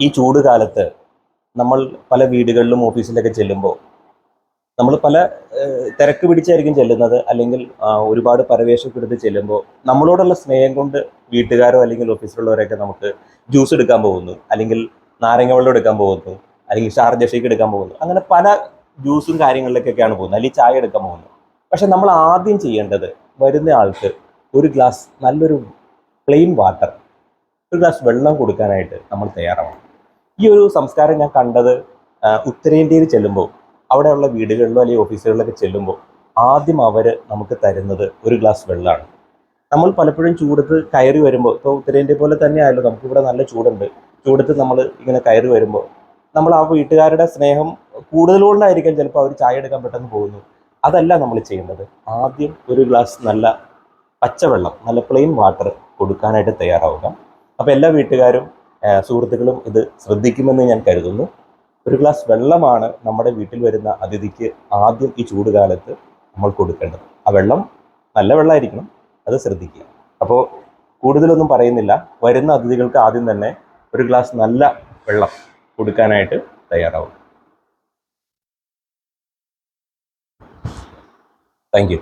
ഈ ചൂട് കാലത്ത് നമ്മൾ പല വീടുകളിലും ഓഫീസിലൊക്കെ ചെല്ലുമ്പോൾ നമ്മൾ പല തിരക്ക് പിടിച്ചായിരിക്കും ചെല്ലുന്നത്. അല്ലെങ്കിൽ ഒരുപാട് പരവേശമൊക്കെ എടുത്ത് ചെല്ലുമ്പോൾ നമ്മളോടുള്ള സ്നേഹം കൊണ്ട് വീട്ടുകാരോ അല്ലെങ്കിൽ ഓഫീസിലുള്ളവരൊക്കെ നമുക്ക് ജ്യൂസ് എടുക്കാൻ പോകുന്നു. അല്ലെങ്കിൽ നാരങ്ങ വെള്ളം എടുക്കാൻ പോകുന്നു. അല്ലെങ്കിൽ ഷാർജ ഷേക്ക് എടുക്കാൻ പോകുന്നു. അങ്ങനെ പല ജ്യൂസും കാര്യങ്ങളിലേക്കൊക്കെയാണ് പോകുന്നത്. അല്ലെങ്കിൽ ചായ എടുക്കാൻ പോകുന്നത് പക്ഷെ നമ്മൾ ആദ്യം ചെയ്യേണ്ടത് വരുന്ന ആൾക്ക് ഒരു ഗ്ലാസ് നല്ലൊരു പ്ലെയിൻ വാട്ടർ ഒരു ഗ്ലാസ് വെള്ളം കൊടുക്കാനായിട്ട് നമ്മൾ തയ്യാറാവണം. ഈ ഒരു സംസ്കാരം ഞാൻ കണ്ടത് ഉത്തരേന്ത്യയിൽ ചെല്ലുമ്പോൾ അവിടെയുള്ള വീടുകളിലോ അല്ലെങ്കിൽ ഓഫീസുകളിലൊക്കെ ചെല്ലുമ്പോൾ ആദ്യം അവർ നമുക്ക് തരുന്നത് ഒരു ഗ്ലാസ് വെള്ളമാണ് നമ്മൾ പലപ്പോഴും ചൂടത്ത് കയറി വരുമ്പോൾ ഇപ്പോൾ ഉത്തരേന്ത്യ പോലെ തന്നെ ആയല്ലോ നമുക്കിവിടെ നല്ല ചൂടുണ്ട്. ചൂടത്ത് നമ്മൾ ഇങ്ങനെ കയറി വരുമ്പോൾ നമ്മൾ ആ വീട്ടുകാരുടെ സ്നേഹം കൂടുതലുകൊണ്ടായിരിക്കാം ചിലപ്പോൾ അവർ ചായ എടുക്കാൻ പെട്ടെന്ന് പോകുന്നു അതല്ല നമ്മൾ ചെയ്യേണ്ടത്. ആദ്യം ഒരു ഗ്ലാസ് നല്ല പച്ചവെള്ളം നല്ല പ്ലെയിൻ വാട്ടർ കൊടുക്കാനായിട്ട് തയ്യാറാവുക. അപ്പോൾ എല്ലാ വീട്ടുകാരും സുഹൃത്തുക്കളും ഇത് ശ്രദ്ധിക്കുമെന്ന് ഞാൻ കരുതുന്നു. ഒരു ഗ്ലാസ് വെള്ളമാണ് നമ്മുടെ വീട്ടിൽ വരുന്ന അതിഥിക്ക് ആദ്യം ഈ ചൂടുകാലത്ത് നമ്മൾ കൊടുക്കേണ്ടത്. ആ വെള്ളം നല്ല വെള്ളമായിരിക്കണം അത് ശ്രദ്ധിക്കുക. അപ്പോൾ കൂടുതലൊന്നും പറയുന്നില്ല. വരുന്ന അതിഥികൾക്ക് ആദ്യം തന്നെ ഒരു ഗ്ലാസ് നല്ല വെള്ളം കൊടുക്കാനായിട്ട് തയ്യാറാവും താങ്ക് യു